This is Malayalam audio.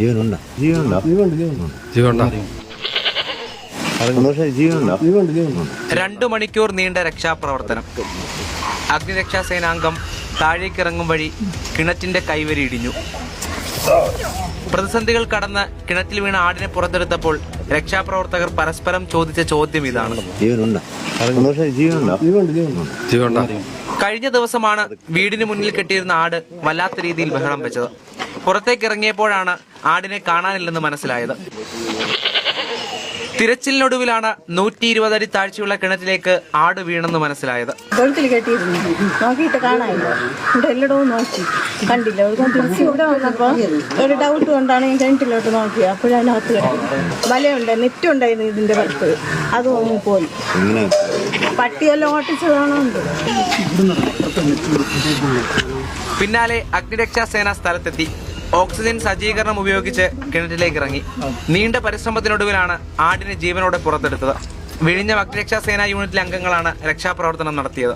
ജീവനുണ്ടോ? ജീവനുണ്ടോ? ജീവനുണ്ടോ രണ്ടു മണിക്കൂർ നീണ്ട രക്ഷാപ്രവർത്തനം. അഗ്നിരക്ഷാ സേനാംഗം താഴേക്കിറങ്ങും വഴി കിണറ്റിന്റെ കൈവരി ഇടിഞ്ഞു. പ്രതിസന്ധികൾ കടന്ന് കിണറ്റിൽ വീണ ആടിനെ പുറത്തെടുത്തപ്പോൾ രക്ഷാപ്രവർത്തകർ പരസ്പരം ചോദിച്ച ചോദ്യം ഇതാണ്. ജീവനുണ്ടോ? ജീവനുണ്ടോ? ജീവനുണ്ടോ? ജീവണ്ട കഴിഞ്ഞ ദിവസമാണ് വീടിന് മുന്നിൽ കെട്ടിയിരുന്ന ആട് വല്ലാത്ത രീതിയിൽ ബഹളം വെച്ചത്. പുറത്തേക്ക് ഇറങ്ങിയപ്പോഴാണ് ആടിനെ കാണാനില്ലെന്ന് മനസ്സിലായത്. തിരച്ചിലിനൊടുവിലാണ് നൂറ്റി ഇരുപത് അടി താഴ്ചയുള്ള കിണറ്റിലേക്ക് ആട് വീണെന്ന് മനസ്സിലായത്. തൊഴുത്തിൽ കെട്ടിയിരുന്നു. നോക്കിയിട്ട് കാണാനില്ല. ഇവിടെ എല്ലായിടവും നോക്കി. കണ്ടില്ല. ഒരു തിരിച്ച് ഇവിടെ വന്നപ്പോ ഒരു ഡൗട്ട് കൊണ്ടാണ് ഞാൻ കിണറ്റിലോട്ട് നോക്കിയത് അപ്പോഴതിനകത്ത് കിടന്നു വലയുണ്ട് നെറ്റുണ്ടായിരുന്നു ഇതിന്റെ പുറത്ത് അതും പോയി. ഇങ്ങനെ പട്ടിയെല്ലാം ഓട്ടിച്ചതാണുണ്ട് പിന്നാലെ അഗ്നിരക്ഷാ സേന സ്ഥലത്തെത്തി. ഓക്സിജൻ സജ്ജീകരണം ഉപയോഗിച്ച് കിണറ്റിലേക്ക് ഇറങ്ങി നീണ്ട പരിശ്രമത്തിനൊടുവിലാണ് ആടിനെ ജീവനോടെ പുറത്തെടുത്തത്. വിഴിഞ്ഞ അഗ്നിരക്ഷാ സേനാ യൂണിറ്റിലെ അംഗങ്ങളാണ് രക്ഷാപ്രവർത്തനം നടത്തിയത്.